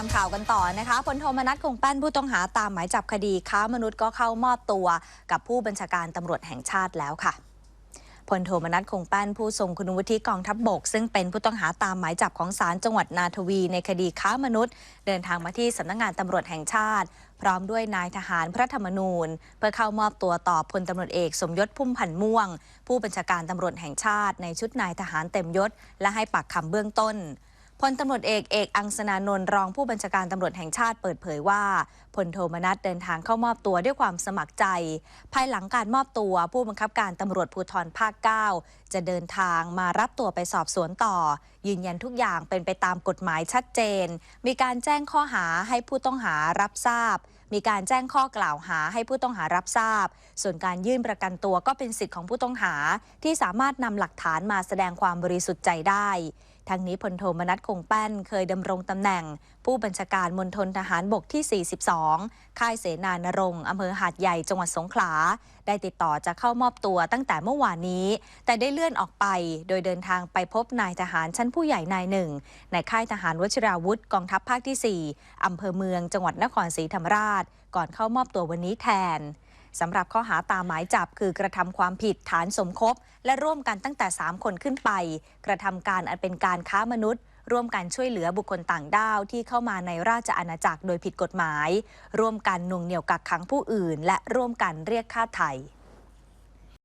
ามข่าวกันต่อนะคะพลโทมนัสคงแป้นผู้ต้องหาตามหมายจับคดีค้ามนุษย์ก็เข้ามอบตัวกับผู้บัญชาการตำรวจแห่งชาติแล้วค่ะพลโทมนัสคงแป้นผู้ทรงคุณวุฒิกองทัพบบก ซึ่งเป็นผู้ต้องหาตามหมายจับของศาลจังหวัดนาทวีในคดีค้ามนุษย์ เดินทางมาที่สำนักงานตำรวจแห่งชาติ พร้อมด้วยนายทหารพระธรรมนูญ เพื่อเข้ามอบตัวต่อพลตำรวจเอกสมยศพุ่มพันธ์ม่วง ผู้บัญชาการตำรวจแห่งชาติ ในชุดนายทหารเต็มยศ และให้ปากคำเบื้องต้น พลตำรวจเอกเอกอังสนานนท์รองผู้บัญชาการตำรวจแห่งชาติเปิดเผยว่าพลโทมนัสเดินทางเข้ามอบตัวด้วยความสมัครใจ ภายหลังการมอบตัวผู้บังคับการตำรวจภูธรภาค 9 จะเดินทางมารับตัวไปสอบสวนต่อยืนยันทุกอย่างเป็นไปตามกฎหมายชัดเจน มีการแจ้งข้อหาให้ผู้ต้องหารับทราบ มีการแจ้งข้อกล่าวหาให้ผู้ต้องหารับทราบ ส่วนการยื่นประกันตัวก็เป็นสิทธิ์ของผู้ต้องหาที่สามารถนำหลักฐานมาแสดงความบริสุทธิ์ใจได้ทั้งนี้พลโทมนัสคงแป้นเคยดำรงตำแหน่ง ผู้บัญชาการมณฑลทหารบกที่ 42 ค่ายเสนานรงค์อำเภอหาดใหญ่จังหวัดสงขลา ได้ติดต่อจะเข้ามอบตัวตั้งแต่เมื่อวานนี้ แต่ได้เลื่อนออกไป โดยเดินทางไปพบนายทหารชั้นผู้ใหญ่นายหนึ่ง ในค่ายทหารวชิราวุธกองทัพภาคที่ 4 อำเภอเมืองจังหวัดนครศรีธรรมราช ก่อนเข้ามอบตัววันนี้แทนสำหรับข้อหาตามหมายจับคือกระทำความผิดฐานสมคบ และร่วมกันตั้งแต่ 3 คนขึ้นไป กระทำการอันเป็นการค้ามนุษย์ ร่วมกันช่วยเหลือบุคคลต่างด้าวที่เข้ามาในราชอาณาจักรโดยผิดกฎหมาย ร่วมกันน่วงเหนี่ยวกักขังผู้อื่น และร่วมกันเรียกค่าไถ่